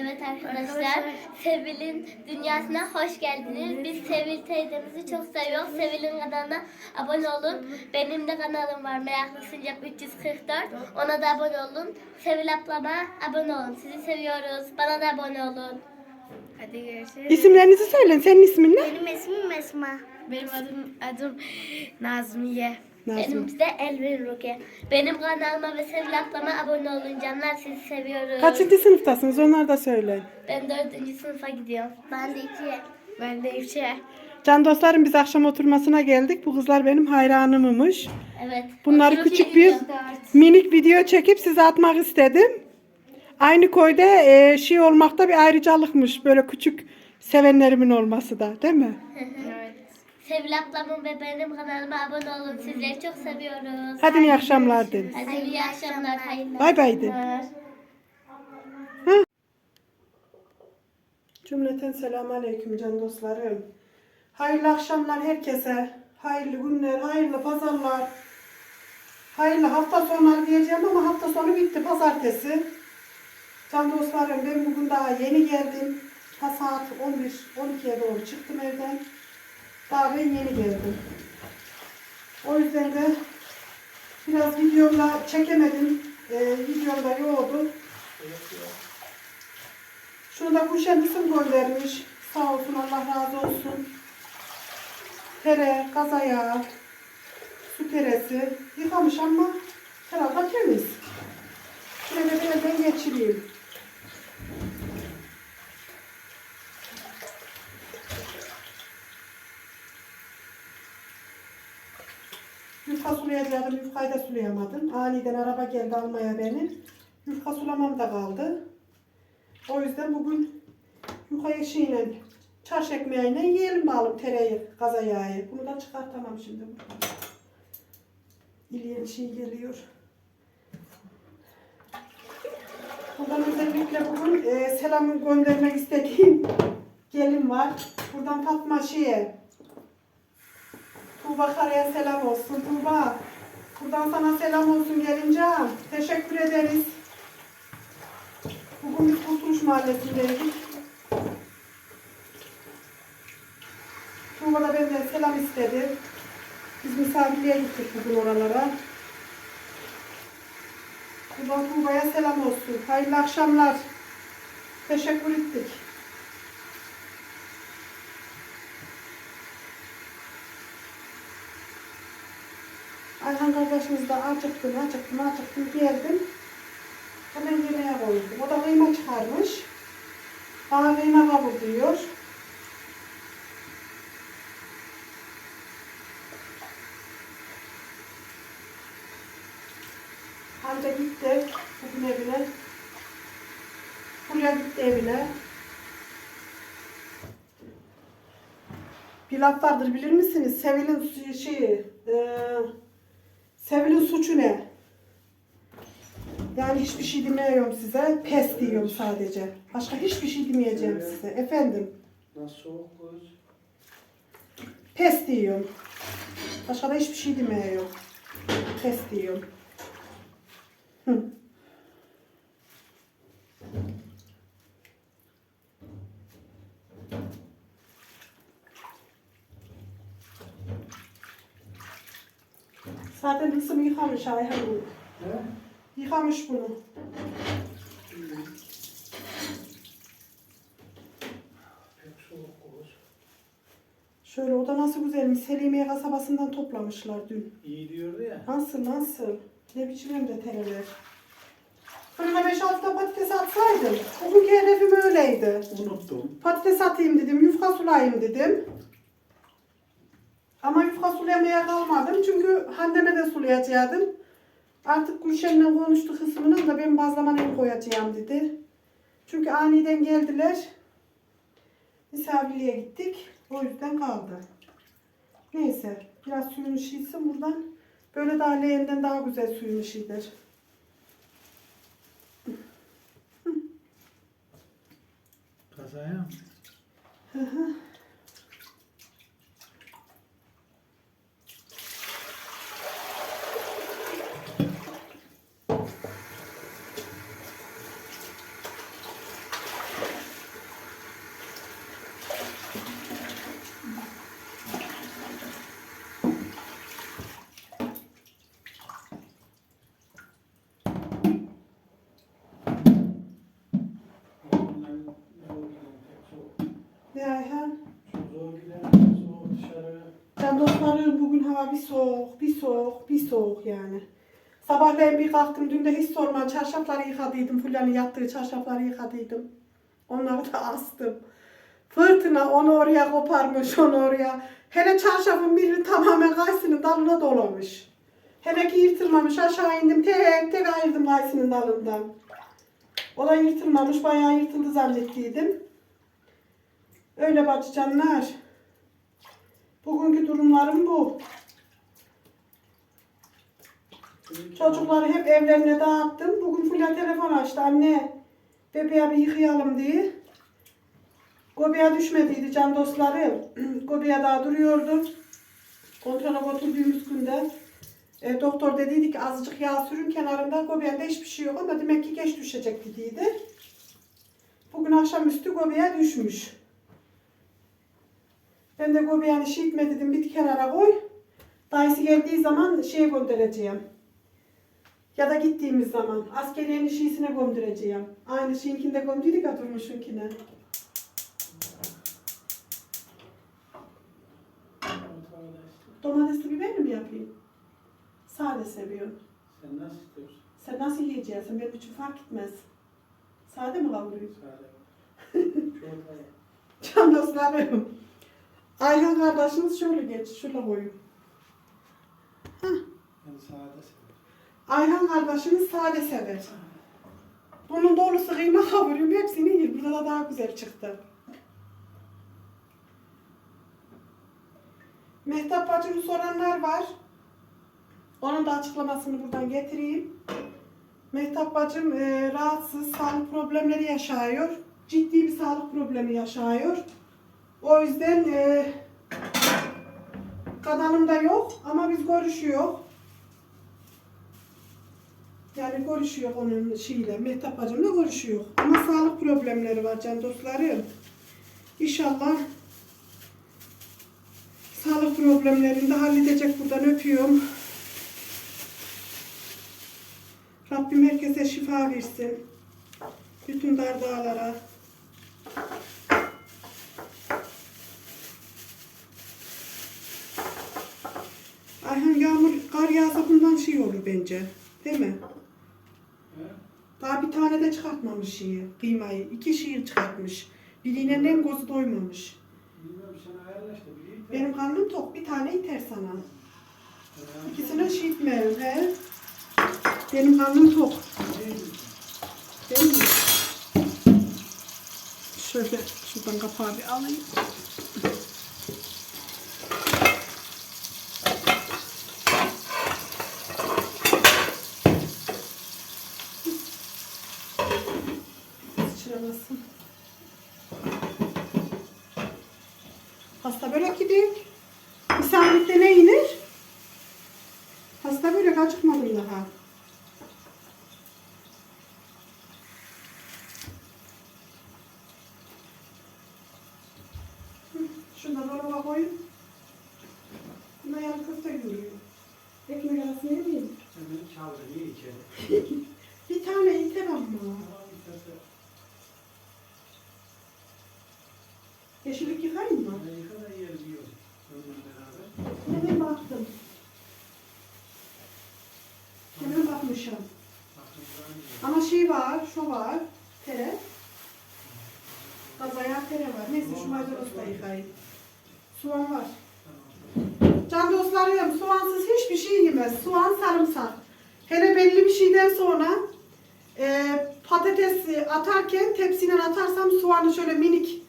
Evet arkadaşlar, Sevil'in dünyasına hoş geldiniz. Biz Sevil teyzemizi çok seviyoruz. Sevil'in kanalına abone olun. Benim de kanalım var Meraklı Sıcak 344. Ona da abone olun. Sevil ablama abone olun. Sizi seviyoruz. Bana da abone olun. Hadi görüşürüz. İsimlerinizi söyleyin. Senin ismin ne? Benim ismim Esma. Benim adım adım Nazmiye. Nazım. Benim de Elvin Ruki. Benim kanalıma ve Sevil ablama abone olun canlar. Sizi seviyoruz. Kaçıncı sınıftasınız? Onları da söyleyin. Ben dördüncü sınıfa gidiyorum. Ben de ikiye. Ben de Ifşe. Can dostlarım biz akşam oturmasına geldik. Bu kızlar benim hayranımmış. Evet. Bunları Oturup küçük bir minik video çekip size atmak istedim. Aynı koyda e, şey olmakta bir ayrıcalıkmış. Böyle küçük sevenlerimin olması da değil mi? Evet. Sevil ablamın ve benim kanalıma abone olun. Sizleri çok seviyoruz. Hadi iyi akşamlar deyin. Hadi iyi akşamlar. Hayırlı Bay bay akşamlar. Cümleten selamun aleyküm can dostlarım. Hayırlı akşamlar herkese. Hayırlı günler, hayırlı pazarlar. Hayırlı hafta sonları diyeceğim ama hafta sonu bitti pazartesi. Can dostlarım ben bugün daha yeni geldim. Ta saat 11-12'ye doğru çıktım evden. Daha ben yeni geldim. O yüzden de biraz videomla çekemedim. Ee, videomda yoğdu. Şunu da Gülşen isim göndermiş. Sağ olsun Allah razı olsun. Tere, kazaya, su teresi yıkamış ama herhalde temiz. Şöyle elden geçireyim. Yufka sulayacaktım, yufkayı da sulayamadım. Aniden araba geldi almaya beni. Yufka sulamam da kaldı. O yüzden bugün yufka şeyle, çarş ekmeğiyle yiyelim bakalım tereyağı, gaza yağı. Bunu da çıkartamam şimdi. İliyen şey geliyor. Buradan özellikle bugün e, selamı göndermek istediğim gelin var. Buradan Fatma şeye, Tuğba Kara'ya selam olsun. Tuğba, buradan sana selam olsun gelincan. Teşekkür ederiz. Bugün biz Kurtuluş Mahallesi'ndeydik. Tuğba da benden selam istedi. Biz misafirliğe gittik bugün oralara. Buradan Tuğba'ya selam olsun. Hayırlı akşamlar. Teşekkür ettik. Ayhan kardeşimiz de acıktım, acıktım, acıktım geldim. Hemen yemeğe koydum. O da kıyma çıkarmış. Bana kıyma kavur diyor. Anca gitti bugün evine. Buraya gitti evine. Bir laf vardır bilir misiniz? Sevil'in şeyi, e, Sevil'in suçu ne? Yani hiçbir şey demiyorum size. Pes diyorum sadece. Başka hiçbir şey demeyeceğim size. Efendim. Nasıl? Pes diyorum. Başka da hiçbir şey demiyorum. Pes diyorum. Hı. Zaten kızım yıkamış Ayhan bunu. He? Yıkamış bunu. Şöyle o da nasıl güzelmiş. Selimiye kasabasından toplamışlar dün. İyi diyordu ya. Nasıl nasıl? Ne biçim tereler. Fırına 5-6 da patates atsaydım. Bugünkü hedefim öyleydi. Unuttum. Patates atayım dedim, yufka sulayayım dedim. Ama yufka sulamaya kalmadım çünkü Hande'me de sulayacaktım. Artık Gülşen'le konuştu kısmının da ben bazlama el koyacağım dedi. Çünkü aniden geldiler. Misafirliğe gittik. O yüzden kaldı. Neyse. Biraz suyunu şişsin buradan. Böyle daha leğenden daha güzel suyunu şişler. Kazaya mı? Hava bir soğuk, bir soğuk, bir soğuk yani. Sabahleyin bir kalktım, dün de hiç sorma çarşafları yıkadıydım. Fulya'nın yattığı çarşafları yıkadıydım. Onları da astım. Fırtına onu oraya koparmış, onu oraya. Hele çarşafın biri tamamen kayısının dalına dolamış. Hele ki yırtılmamış. Aşağı indim tek tek ayırdım kayısının dalından. O da yırtılmamış. Bayağı yırtıldı zannettiydim. Öyle bacıcanlar. Bugünkü durumlarım bu. Çocukları hep evlerine dağıttım. Bugün Fulya telefon açtı. Anne bebeği bir yıkayalım diye. Gobiye düşmediydi can dostları. Gobiye daha duruyordu. Kontrola götürdüğümüz günde e, doktor dediydi ki azıcık yağ sürün kenarında. Gobiye'de hiçbir şey yok ama demek ki geç düşecek dediydi. Bugün akşamüstü Gobiye düşmüş. Ben de Gobiye'ni şiitme dedim bir kenara koy. Dayısı geldiği zaman şeye göndereceğim. Ya da gittiğimiz zaman askeriyenin şiisine göndereceğim. Aynı şeyinkinde gönderdiydik ya durmuşunkine. Domatesli biber mi yapayım? Sade seviyorum. Sen nasıl istiyorsun? Sen nasıl yiyeceksin? Benim için fark etmez. Sade mi kavurayım? Sade. Can dostlarım. Ayhan kardeşiniz şöyle geç. Şöyle koyun. Ben sade seviyorum. Ayhan kardeşimiz sade sever. Bunun dolusu kıyma kavuruyorum. Hepsini yer. Burada da daha güzel çıktı. Mehtap bacımı soranlar var. Onun da açıklamasını buradan getireyim. Mehtap bacım e, rahatsız, sağlık problemleri yaşıyor. Ciddi bir sağlık problemi yaşıyor. O yüzden e, kanalımda yok ama biz görüşüyor. Yani görüşüyor onun şeyiyle, Mehtap bacımla görüşüyor. Ama sağlık problemleri var can dostlarım. İnşallah sağlık problemlerini de halledecek buradan öpüyorum. Rabbim herkese şifa versin. Bütün dardağlara. Ayhan yağmur, kar yağsa bundan şey olur bence. Değil mi? Daha bir tane de çıkartmamış şeyi, kıymayı. İki şiir çıkartmış. Birine nem gözü doymamış. Bilmiyorum sen ayarla işte. Bileyim de. Benim karnım tok, bir tane yeter sana. İkisine etmiyorum, he? Benim karnım tok. Değil mi? Şöyle şuradan kapağı bir alayım. Şundan dolaba koyun. Buna yarı köfte görüyor. Ekmek arasına yemeyeyim. Sen beni çaldın. İyi içeri. Bir tane yeter ama. Tamam istersen. Yeşillik yıkayayım mı? Ben yıka da yiyelim yiyorum. Onunla beraber. Hemen baktım. Hemen bakmışım. Bakın daha iyi. Ama şey var, şu var. Tere. Kazaya tere var. Neyse yıkayayım. Soğan var. Can dostlarım soğansız hiçbir şey yemez. Soğan sarımsak. Hele belli bir şeyden sonra e, patatesi atarken tepsiden atarsam soğanı şöyle minik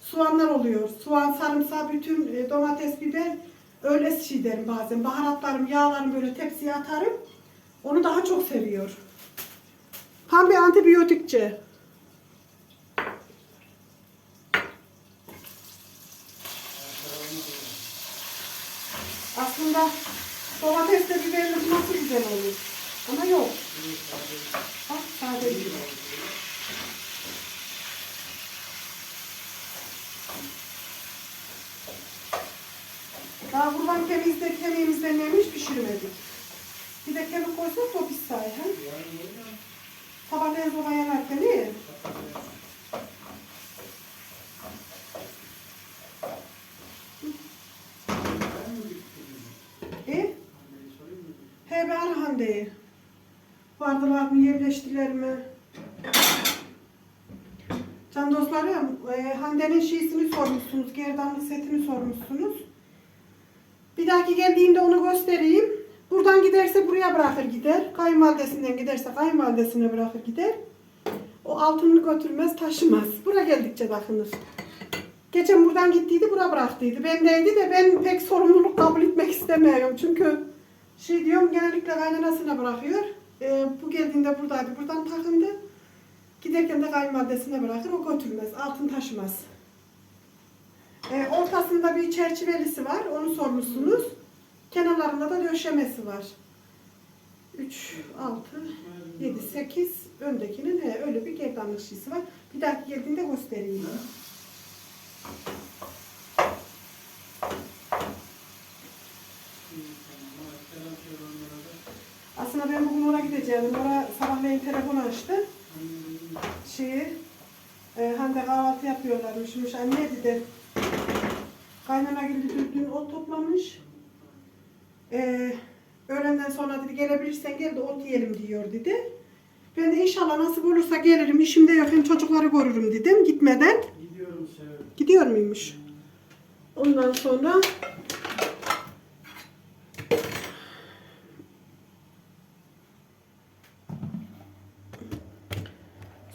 soğanlar oluyor. Soğan, sarımsak, bütün e, domates, biber öyle şey derim bazen. Baharatlarım, yağlarım böyle tepsiye atarım. Onu daha çok seviyor. Bir antibiyotikçi. Aslında domatesle biberle nasıl güzel olur. Ama yok. Bak sade bir şey. Daha kurban kemiğimizde, kemiğimizden yemiş pişirmedik. Bir de kemik koysak da pis sahi. he? Sabah en soba iyi. değil. Vardılar mı, yerleştiler mi? Can dostlarım, e, Hande'nin şiisini sormuşsunuz, gerdanlık setini sormuşsunuz. Bir dahaki geldiğinde onu göstereyim. Buradan giderse buraya bırakır gider. Kayınvalidesinden giderse kayınvalidesine bırakır gider. O altını götürmez, taşımaz. Buraya geldikçe takınır. Geçen buradan gittiydi, bura bıraktıydı. Bendeydi de ben pek sorumluluk kabul etmek istemiyorum. Çünkü şey diyorum genellikle kaynanasına bırakıyor. Ee, bu geldiğinde buradaydı, buradan takındı. Giderken de kayınvalidesine bırakır, o götürmez, altın taşımaz. Ee, ortasında bir çerçevelisi var, onu sormuşsunuz. Kenarlarında da döşemesi var. 3, 6, 7, 8, öndekinin he, öyle bir gerdanlık şişi var. Bir dahaki geldiğinde göstereyim. İyi, tamam. Hadi selam söyle onlara da. Aslında ben bugün oraya gideceğim. Oraya sabahleyin telefon açtı. Şeyi, e, Hande kahvaltı yapıyorlarmışmış. Anne dedi. Kaynana gibi dün, ot toplamış. E, öğlenden sonra dedi gelebilirsen gel de ot yiyelim diyor dedi. Ben de inşallah nasip olursa gelirim. İşimde yok hem çocukları görürüm dedim gitmeden. Gidiyorum Sevil. Gidiyor muymuş? Ondan sonra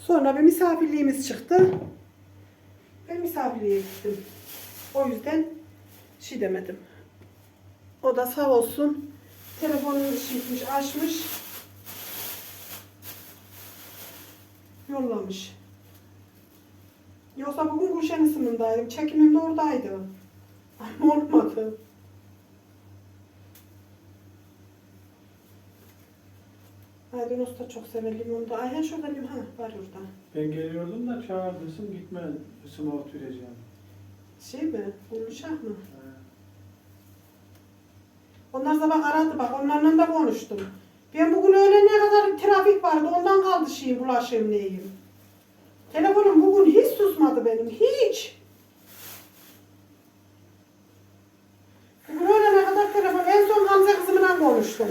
Sonra bir misafirliğimiz çıktı. Ben misafirliğe gittim. O yüzden şey demedim. O da sağ olsun telefonunu şişmiş, açmış. Yollamış. Yoksa bugün Gülşen sınıfındaydım. Çekimim de oradaydı. Ama olmadı. Aydın Usta çok sever limonu Ayhan şurada limon ha, var orada. Ben geliyordum da çağırdırsın gitme ısıma oturacağım. Şey mi? Gülşah mı? Ha. Onlar sabah aradı bak onlarla da konuştum. Ben bugün öğleneye kadar trafik vardı ondan kaldı şeyim bulaşığım neyim. Telefonum bugün hiç susmadı benim hiç. Bugün öğlene kadar telefon en son Gamze kızımla konuştum.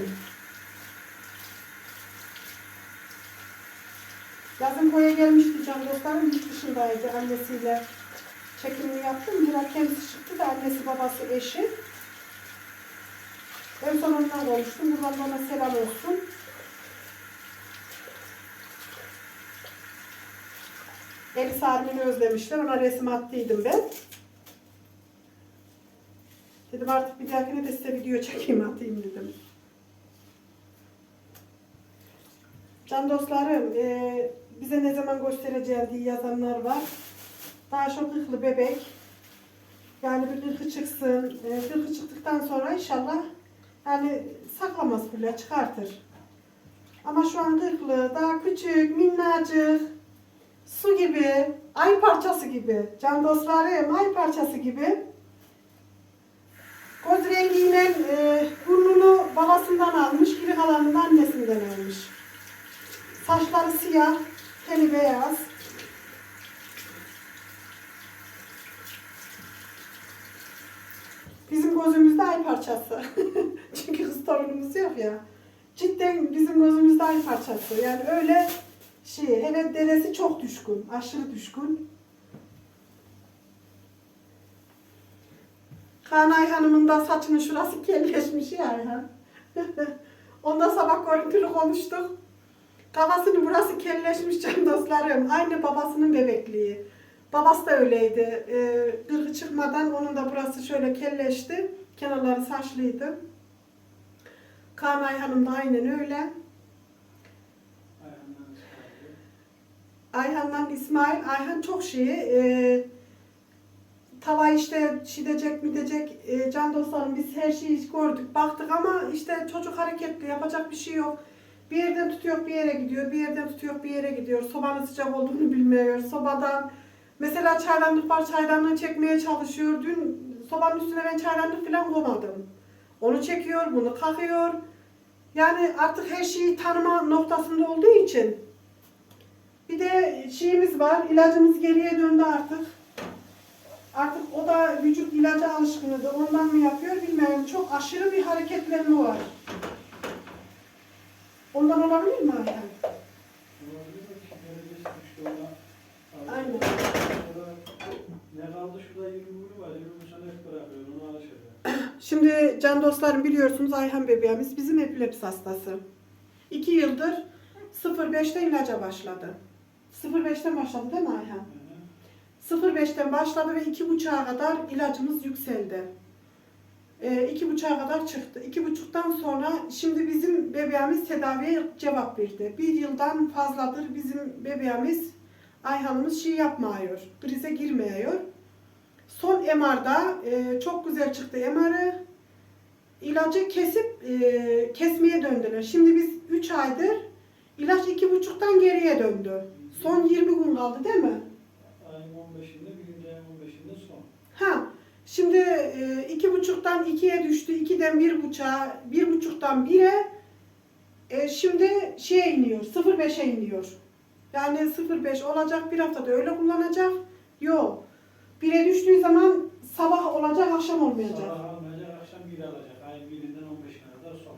Yazın koya gelmişti can dostlarım yurt dışındaydı annesiyle çekimini yaptım. Murat kendisi çıktı da annesi babası eşi. En son onunla konuştum. Buradan bana selam olsun. Elis Armin'i özlemişler. Ona resim attıydım ben. Dedim artık bir dahakine de size video çekeyim atayım dedim. Can dostlarım, e, bize ne zaman göstereceğim diye yazanlar var. Daha çok kırklı bebek. Yani bir kırkı çıksın. E, kırkı çıktıktan sonra inşallah yani saklamaz bile çıkartır. Ama şu an kırklı, daha küçük, minnacık, su gibi, ay parçası gibi. Can dostlarım, ay parçası gibi. Göz rengiyle e, burnunu babasından almış, geri kalanını annesinden almış. Saçları siyah, teni beyaz. Bizim gözümüzde ay parçası. Çünkü kız torunumuz yok ya. Cidden bizim gözümüzde ay parçası. Yani öyle şey, hele dedesi çok düşkün, aşırı düşkün. Kaan Ayhan'ımın da saçının şurası kelleşmiş ya Ayhan. Ondan sabah görüntülü konuştuk. Kafasının burası kelleşmiş can dostlarım. Aynı babasının bebekliği. Babası da öyleydi. Ee, gırgı çıkmadan onun da burası şöyle kelleşti. Kenarları saçlıydı. Kaan Ayhan'ım da aynen öyle. Ayhan'dan İsmail. Ayhan çok şeyi. E, tava işte şidecek mi diyecek. E, can dostlarım biz her şeyi gördük, baktık ama işte çocuk hareketli, yapacak bir şey yok. Bir yerden tutuyor bir yere gidiyor, bir yerden tutuyor bir yere gidiyor. Sobanın sıcak olduğunu bilmiyor. Sobadan mesela çaydanlık var, çaydanlığı çekmeye çalışıyor. Dün sobanın üstüne ben çaydanlık falan koymadım. Onu çekiyor, bunu kakıyor. Yani artık her şeyi tanıma noktasında olduğu için bir de şeyimiz var, ilacımız geriye döndü artık. Artık o da vücut ilaca alışkınıdır. Ondan mı yapıyor bilmiyorum. Çok aşırı bir hareketlenme var. Ondan olabilir mi Ayhan? Aynen. Ne kaldı şurada 20 günü var. 20 gün sonra hep bırakıyor. Onu alışacak. Şimdi can dostlarım biliyorsunuz Ayhan bebeğimiz bizim epilepsi hastası. 2 yıldır 0.5'te ilaca başladı. 0.5'ten başladı değil mi Ayhan? Hı hı. 0.5'ten başladı ve 2.5'a kadar ilacımız yükseldi. Ee, iki buçuğa kadar çıktı. İki buçuktan sonra şimdi bizim bebeğimiz tedaviye cevap verdi. Bir yıldan fazladır bizim bebeğimiz Ayhan'ımız şey yapmıyor. Krize girmiyor. Son MR'da e, çok güzel çıktı MR'ı. İlacı kesip e, kesmeye döndüler. Şimdi biz 3 aydır ilaç iki buçuktan geriye döndü. Son 20 gün kaldı değil mi? Ayın 15'inde, birinci ayın 15'inde son. Ha, şimdi e, iki buçuktan ikiye düştü, ikiden bir buçuğa, bir buçuktan bire, e, şimdi şeye iniyor, 0.5'e iniyor. Yani 0.5 olacak, bir haftada öyle kullanacak. Yok. Bire düştüğü zaman sabah olacak, akşam olmayacak. Sabah almayacak, akşam bir alacak. Ayın birinden 15'ine kadar son.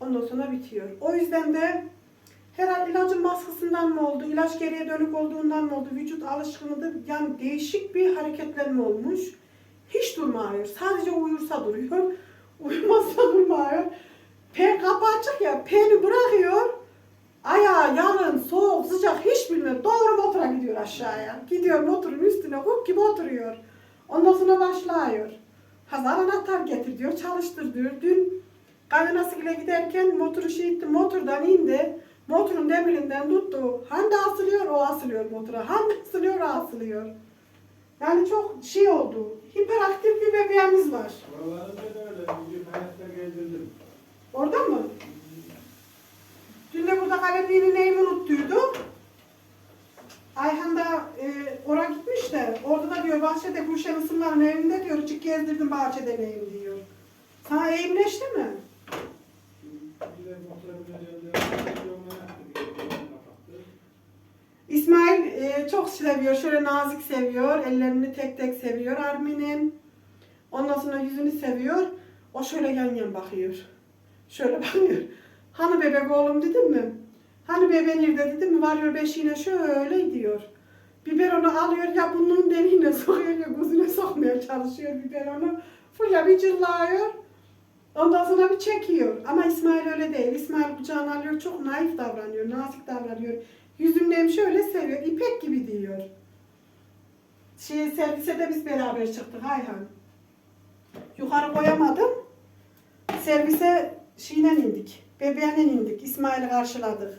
Ondan sonra bitiyor. O yüzden de herhalde ilacın baskısından mı oldu, ilaç geriye dönük olduğundan mı oldu, vücut alışkınlığı yani değişik bir hareketlenme olmuş. Hiç durmuyor. Sadece uyursa duruyor. Uyumazsa durmuyor. P kapı açık ya. P'ni bırakıyor. Ayağı yalın, soğuk, sıcak hiç bilmiyor. Doğru motora gidiyor aşağıya. Gidiyor motorun üstüne huk gibi oturuyor. Ondan sonra başlıyor. Hazar anahtar getir diyor, çalıştır diyor. Dün kaynanası ile giderken motoru şey etti, motordan indi. Motorun demirinden tuttu. Hande asılıyor, o asılıyor motora. Hande asılıyor, o asılıyor. Yani çok şey oldu. Hiperaktif bir bebeğimiz var. Oralarında da öyle. Bir hayatta gezdirdim. Orada mı? Dün de burada kalemliğini neyimi unuttuydu. Ayhan da e, oraya gitmiş de orada da diyor bahçede Gülşen Isınlar'ın evinde diyor çık gezdirdim bahçede neyim diyor. Sana eğimleşti mi? Bir de motora bineceğim. Yoluna yaktı. Bir de yolunu kapattı. İsmail e, çok seviyor. Şöyle nazik seviyor. Ellerini tek tek seviyor Armin'in. Ondan sonra yüzünü seviyor. O şöyle yan yan bakıyor. Şöyle bakıyor. Hani bebek oğlum dedim mi? Hani bebe nerede dedim mi? Varıyor beşiğine şöyle diyor. Biberonu alıyor ya burnunun deliğine sokuyor ya gözüne sokmaya çalışıyor biberonu. Fırla bir cırlıyor. Ondan sonra bir çekiyor. Ama İsmail öyle değil. İsmail kucağına alıyor. Çok naif davranıyor. Nazik davranıyor. Yüzünden şöyle seviyor. İpek gibi diyor. Şey, servise de biz beraber çıktık Ayhan. Yukarı koyamadım. Servise şeyle indik. Bebeğine indik. İsmail'i karşıladık.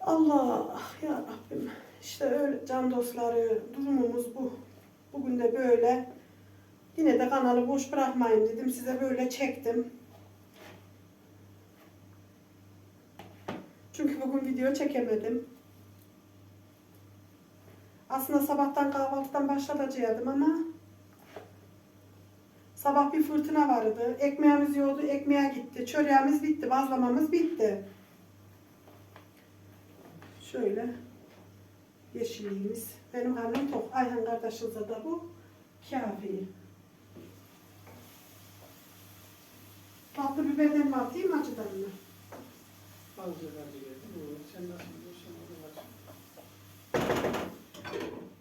Allah ya Rabbim. İşte öyle can dostları durumumuz bu. Bugün de böyle. Yine de kanalı boş bırakmayın dedim. Size böyle çektim. Çünkü bugün video çekemedim. Aslında sabahtan kahvaltıdan başlatacaktım ama sabah bir fırtına vardı. Ekmeğimiz yoktu, ekmeğe gitti. Çöreğimiz bitti, bazlamamız bitti. Şöyle yeşilliğimiz. Benim karnım tok. Ayhan kardeşinize de bu kafi. Tatlı biberden mi acıdan mı? Azıcık acı geldi. Sen nasıl biliyorsun?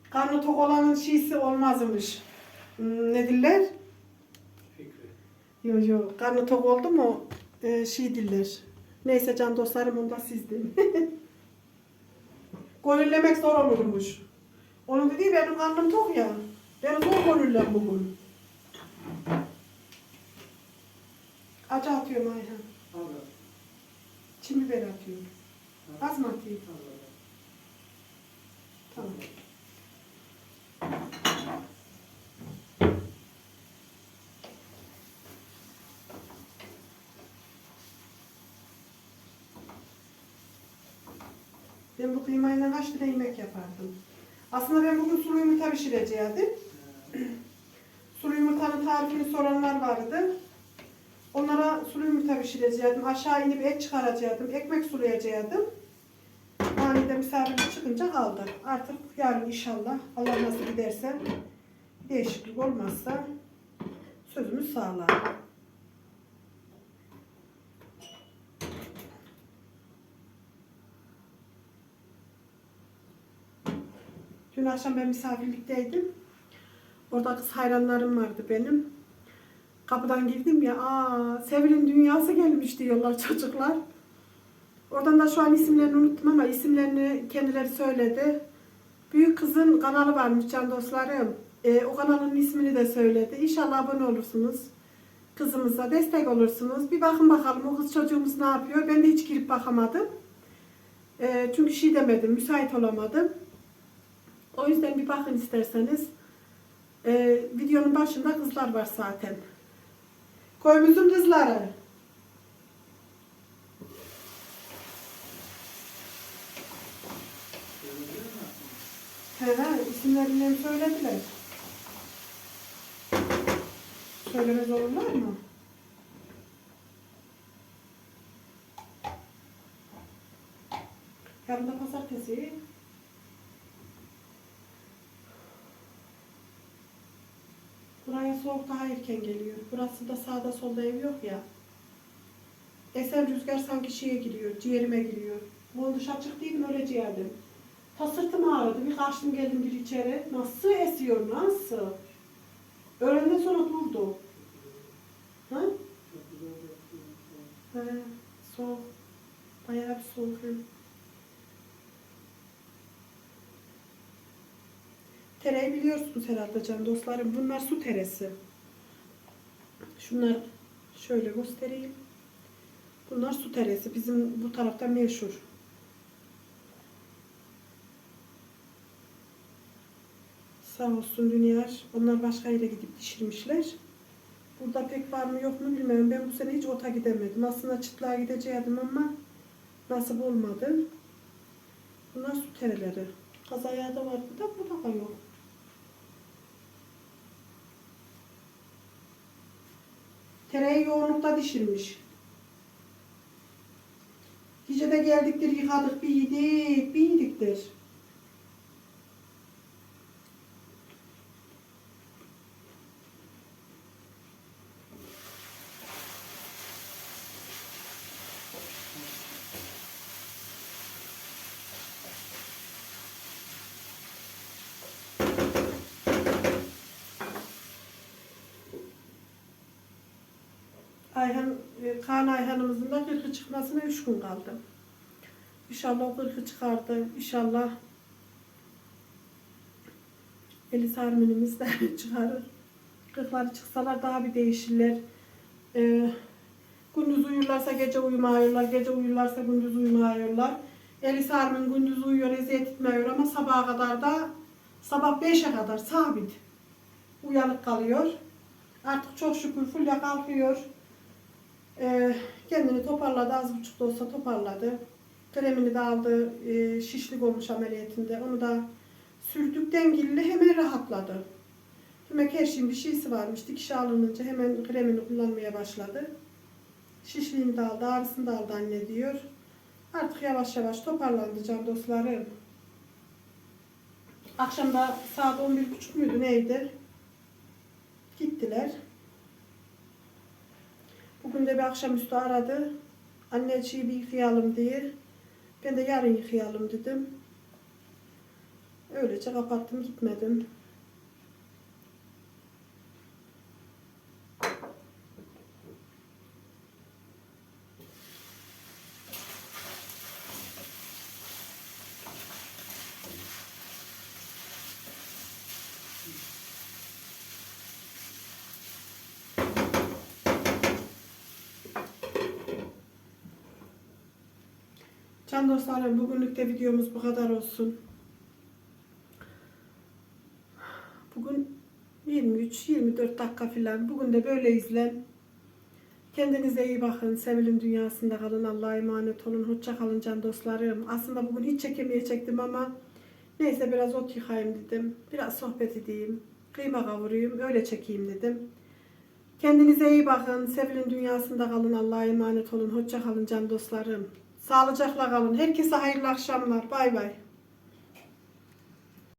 Karnı tok olanın şeysi olmazmış. Hmm, ne diller? Fikri. Yok yok. Karnı tok oldu mu e, şey diller. Neyse can dostlarım onda sizdim. Gönüllemek zor olurmuş. Onun dediği benim karnım tok ya. Ben zor gönüllem bugün. Acı atıyorum Ayhan. Al da. Çin biber atıyorum. Az mı atayım? Al da. Tamam. Ben bu kıymayla kaç tane yemek yapardım. Aslında ben bugün sulu yumurta pişirecektim. Sulu yumurtanın tarifini soranlar vardı. Onlara sulu yumurta pişirecektim. Aşağı inip et çıkaracaktım. Ekmek sulayacaktım. Aniden misafirlik çıkınca kaldı. Artık yarın inşallah Allah nasip ederse değişiklik olmazsa sözümüz sağlar. Akşam ben misafirlikteydim. Orada kız hayranlarım vardı benim. Kapıdan girdim ya, aa Sevil'in dünyası gelmiş diyorlar çocuklar. Oradan da şu an isimlerini unuttum ama isimlerini kendileri söyledi. Büyük kızın kanalı varmış can dostlarım. Ee, o kanalın ismini de söyledi. İnşallah abone olursunuz. Kızımıza destek olursunuz. Bir bakın bakalım o kız çocuğumuz ne yapıyor. Ben de hiç girip bakamadım. Ee, çünkü şey demedim, müsait olamadım. O yüzden bir bakın isterseniz. Ee, videonun başında kızlar var zaten. Koyumuzun kızları. He he, isimlerini söylediler. Söylemez olurlar mı? Yarın da pazartesi. Buraya soğuk daha erken geliyor. Burası da sağda solda ev yok ya. Esen rüzgar sanki şeye giriyor, ciğerime giriyor. Bu dış açık değil mi öyle ciğerdim. Ta sırtım ağrıdı. Bir kaçtım geldim bir içeri. Nasıl esiyor, nasıl? Öğlenden sonra durdu. Ha? He, soğuk. Bayağı bir soğuk. Tereyi biliyorsunuz herhalde can dostlarım. Bunlar su teresi. Şunlar şöyle göstereyim. Bunlar su teresi. Bizim bu tarafta meşhur. Sağ olsun Dünyar. Onlar başka yere gidip pişirmişler. Burada pek var mı yok mu bilmiyorum. Ben bu sene hiç ota gidemedim. Aslında çıtlığa gidecektim ama nasip olmadı. Bunlar su tereleri. Kazayağı da var burada, burada da yok. Tereyi yoğunlukta dişilmiş. Gece de geldiktir, yıkadık, bir yedik, bir yediktir. Ayhan, e, Kaan Ayhan'ımızın da 40'ı çıkmasına 3 gün kaldı. İnşallah o 40'ı çıkardı. İnşallah Elis Armin'imiz de çıkarır. 40'ları çıksalar daha bir değişirler. Ee, gündüz uyurlarsa gece uyumuyorlar, gece uyurlarsa gündüz uyumuyorlar. Elis Armin gündüz uyuyor, eziyet etmiyor ama sabaha kadar da sabah 5'e kadar sabit uyanık kalıyor. Artık çok şükür Fulya kalkıyor. Ee, kendini toparladı, az buçuk da olsa toparladı. Kremini de aldı, ee, şişlik olmuş ameliyatında. Onu da sürdük dengilli hemen rahatladı. Demek her şeyin bir şeysi varmış. Dikiş alınınca hemen kremini kullanmaya başladı. Şişliğini de aldı, ağrısını da aldı anne diyor. Artık yavaş yavaş toparlandı can dostlarım. Akşam da saat 11.30 muydu neydi? Gittiler. Bugün de bir akşamüstü aradı. Anneciği bir yıkayalım diye. Ben de yarın yıkayalım dedim. Öylece kapattım gitmedim. Can dostlarım bugünlük de videomuz bu kadar olsun. Bugün 23-24 dakika falan. Bugün de böyle izlen. Kendinize iyi bakın. Sevil'in dünyasında kalın. Allah'a emanet olun. Hoşça kalın can dostlarım. Aslında bugün hiç çekemeyecektim ama neyse biraz ot yıkayayım dedim. Biraz sohbet edeyim. Kıyma kavurayım. Öyle çekeyim dedim. Kendinize iyi bakın. Sevil'in dünyasında kalın. Allah'a emanet olun. Hoşça kalın can dostlarım. Sağlıcakla kalın. Herkese hayırlı akşamlar. Bay bay.